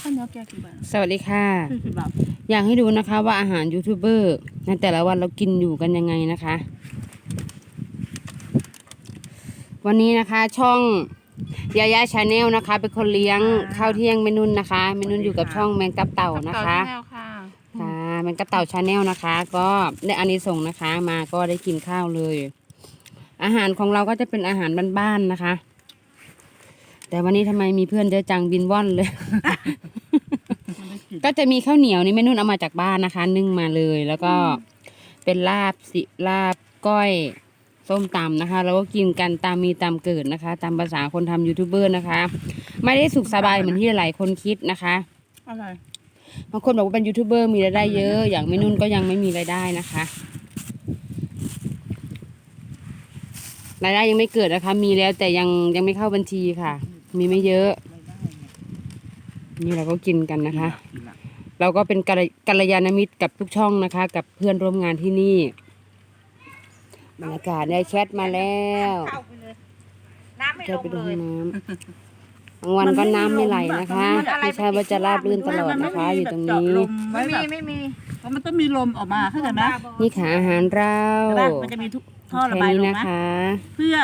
ข้าวเหนียวแกกี่บาทสวัสดีค่ะ สี่สิบบาทอยากให้ดูนะคะว่าอาหารยูทูบเบอร์ในแต่ละวันเรากินอยู่กันยังไงนะคะ วันนี้นะคะช่องยายาชาแนลนะคะ เป็นคนเลี้ยงข้าวเที่ยงเมนุนนะคะเมนุนอยู่กับช่องแมงตับเต่านะคะแก้วค่ะค่ะแมงตับเต่าชาแนลนะคะ ก็ได้อานิสงส์นะคะ มาก็ได้กินข้าวเลย อาหารของเราก็จะเป็นอาหารบ้านๆนะคะ แต่วันนี้ทำไมมีเพื่อนเยอะจังบินว่อนเลย ก็จะมีข้าวเหนียวนี่แม่นุ่นเอามาจากบ้านนะคะ นึ่งมาเลย แล้วก็เป็นลาบสิลาบก้อยส้มตำนะคะ แล้วก็กินกันตามมีตามเกิดนะคะ ตามภาษาคนทำยูทูบเบอร์นะคะ ไม่ได้สุขสบายเหมือนที่หลายคนคิดนะคะอะไรบางคนบอกว่าเป็นยูทูบเบอร์มีรายได้เยอะ อย่างแม่นุ่นก็ยังไม่มีรายได้นะคะ รายได้ยังไม่เกิดนะคะ มีแล้วแต่ยังยังไม่เข้าบัญชีค่ะ มีไม่เยอะ นี่เราก็กินกันนะคะ เราก็เป็นกัลกัลยาณมิตรกับทุกช่องนะคะ กับเพื่อนร่วมงานที่นี่บรรยากาศได้แชทมาแล้วเข้าไปเลยน้ำไม่แชลทงไปดูเลห้อยงน้ำบางวันก็น้ำไม่ไหลนะคะไม่ใช่ว่าจะราบรื่นตลอดนะคะ อยู่ตรงนี้ไม่ไม่มีมีไม่มีเพราะมันต้องมีลมออกมาเข้าใจไหมนี่ค่ะอาหารเราใช่ปะมันจะมีทุก ท่อระแค่บายนี้ลมนะนะคะเพื่อ